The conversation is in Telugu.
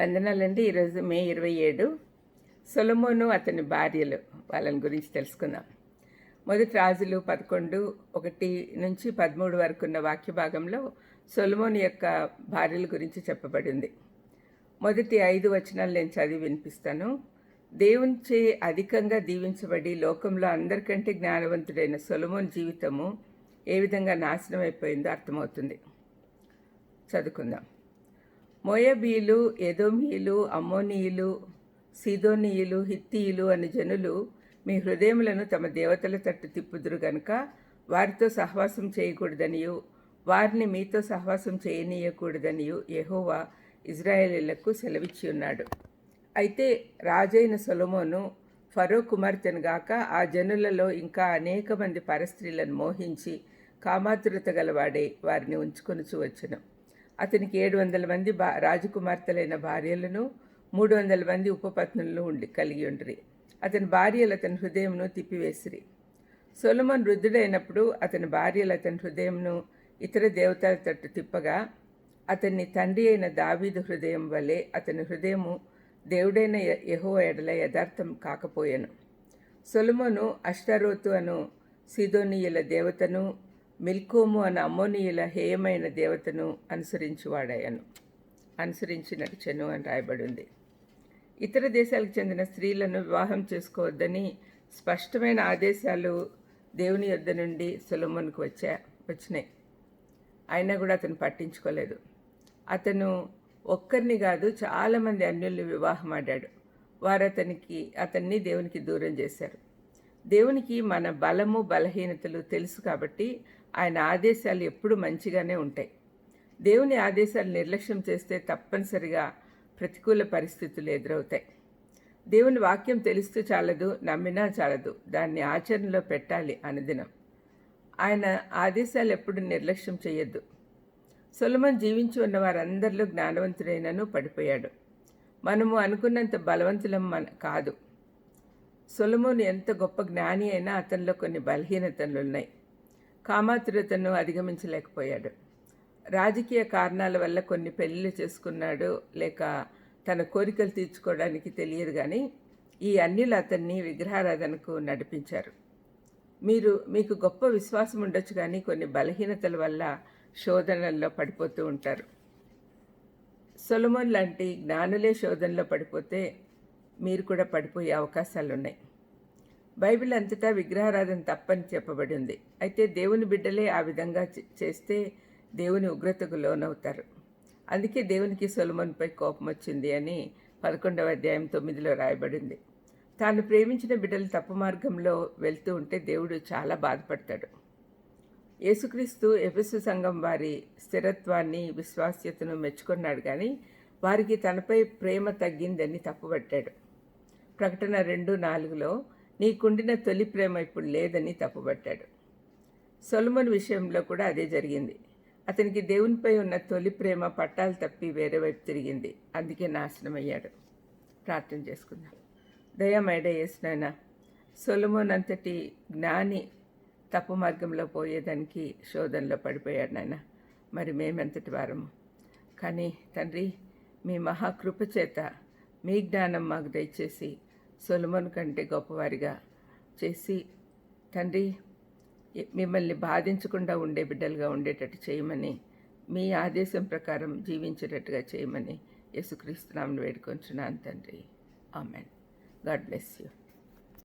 వందనాలండి. ఈరోజు మే ఇరవై ఏడు. సొలమోను అతని భార్యలు. వాళ్ళని గురించి తెలుసుకుందాం. మొదటి రాజులు పదకొండు ఒకటి నుంచి పదమూడు వరకు ఉన్న వాక్య భాగంలో సొలమోను యొక్క భార్యల గురించి చెప్పబడింది. మొదటి ఐదు వచనాలు నేను చదివి వినిపిస్తాను. దేవునిచే అధికంగా దీవించబడి లోకంలో అందరికంటే జ్ఞానవంతుడైన సొలమోన్ జీవితము ఏ విధంగా నాశనం అయిపోయిందో అర్థమవుతుంది. చదువుకుందాం. మొయబీలు ఎదోమీయులు అమ్మోనీయులు సీదోనీయులు హిత్తీయులు అనే జనులు మీ హృదయములను తమ దేవతల తట్టు తిప్పుదురు గనుక వారితో సహవాసం చేయకూడదనియు వారిని మీతో సహవాసం చేయనీయకూడదనియు యహోవా ఇజ్రాయేలీలకు సెలవిచ్చి ఉన్నాడు అయితే రాజైన సొలొమోను ఫరో కుమార్తెను గాక ఆ జనులలో ఇంకా అనేక మంది పరస్త్రీలను మోహించి కామాతురత గలవాడే వారిని ఉంచుకొనుచు వచ్చును. అతనికి ఏడు వందల మంది బా రాజకుమార్తెలైన భార్యలను మూడు వందల మంది ఉపపత్నులను ఉండి కలిగి ఉండ్రి. అతని భార్యలు అతని హృదయమును తిప్పివేసిరి. సొలమన్ వృద్ధుడైనప్పుడు అతని భార్యలు అతని హృదయంను ఇతర దేవతల తట్టు తిప్పగా అతన్ని తండ్రి అయిన దావీదు హృదయం వలె అతని హృదయము దేవుడైన యహో ఎడల యథార్థం కాకపోయాను. సొలమోను అష్టారోతు అను సిదోనీయుల దేవతను మిల్కోము అను అమ్మోనీయుల హేయమైన దేవతను అనుసరించువాడాయను అనుసరించి నడిచను అని రాయబడి ఉంది ఇతర దేశాలకు చెందిన స్త్రీలను వివాహం చేసుకోవద్దని స్పష్టమైన ఆదేశాలు దేవుని యొద్ద నుండి సొలమోన్కు వచ్చా వచ్చినాయి. అయినా కూడా అతను పట్టించుకోలేదు. అతను ఒక్కరిని కాదు చాలామంది అన్యుల్ని వివాహం ఆడాడు వారు అతనికి అతన్ని దేవునికి దూరం చేశారు. దేవునికి మన బలము బలహీనతలు తెలుసు కాబట్టి ఆయన ఆదేశాలు ఎప్పుడు మంచిగానే ఉంటాయి. దేవుని ఆదేశాలు నిర్లక్ష్యం చేస్తే తప్పనిసరిగా ప్రతికూల పరిస్థితులు ఎదురవుతాయి. దేవుని వాక్యం తెలుస్తూ చాలదు నమ్మినా చాలదు. దాన్ని ఆచరణలో పెట్టాలి అనుదినం. ఆయన ఆదేశాలు ఎప్పుడు నిర్లక్ష్యం చేయొద్దు. సొలమన్ జీవించి ఉన్న వారందరిలో జ్ఞానవంతుడైనను పడిపోయాడు. మనము అనుకున్నంత బలవంతులం మన కాదు. సొలమోను ఎంత గొప్ప జ్ఞాని అయినా అతనిలో కొన్ని బలహీనతలు ఉన్నాయి. కామాతురతను అధిగమించలేకపోయాడు. రాజకీయ కారణాల వల్ల కొన్ని పెళ్ళిళ్ళు చేసుకున్నాడు లేక తన కోరికలు తీర్చుకోవడానికి తెలియదు కానీ ఈ అన్యులు అతన్ని విగ్రహారాధనకు నడిపించారు. మీరు మీకు గొప్ప విశ్వాసం ఉండొచ్చు కానీ కొన్ని బలహీనతల వల్ల శోధనల్లో పడిపోతూ ఉంటారు. సొలమోన్ లాంటి జ్ఞానులే శోధనలో పడిపోతే మీరు కూడా పడిపోయే అవకాశాలు ఉన్నాయి బైబిల్ అంతటా విగ్రహారాధన తప్పని చెప్పబడి ఉంది అయితే దేవుని బిడ్డలే ఆ విధంగా చేస్తే దేవుని ఉగ్రతకు లోనవుతారు. అందుకే దేవునికి సొలమన్పై కోపం వచ్చింది అని పదకొండవ అధ్యాయం తొమ్మిదిలో రాయబడింది. తాను ప్రేమించిన బిడ్డలు తప్పు మార్గంలో వెళ్తూ ఉంటే దేవుడు చాలా బాధపడతాడు. యేసుక్రీస్తు ఎఫెసు సంఘం వారి స్థిరత్వాన్ని విశ్వాస్యతను మెచ్చుకున్నాడు కానీ వారికి తనపై ప్రేమ తగ్గిందని తప్పుపట్టాడు. ప్రకటన రెండు నాలుగులో నీకుండిన తొలి ప్రేమ ఇప్పుడు లేదని తప్పుపట్టాడు సొలమన్ విషయంలో కూడా అదే జరిగింది. అతనికి దేవునిపై ఉన్న తొలి ప్రేమ పట్టాలు తప్పి వేరే వైపు తిరిగింది. అందుకే నాశనం అయ్యాడు ప్రార్థన చేసుకుందాం. దయమైడ చేసిన సొలమోన్ అంతటి జ్ఞాని తప్పు మార్గంలో పోయేదానికి శోధనలో పడిపోయాడు నాయన. మరి మేమెంతటి వారము? కానీ తండ్రి మీ మహాకృప చేత మీ జ్ఞానం మాకు దయచేసి సొలమోన్ కంటే గొప్పవారిగా చేసి తండ్రి మిమ్మల్ని బాధించకుండా ఉండే బిడ్డలుగా ఉండేటట్టు చేయమని మీ ఆదేశం ప్రకారం జీవించేటట్టుగా చేయమని యేసుక్రీస్తునామను వేడుకొంచున్నాను తండ్రి. ఆమెన్. God bless you.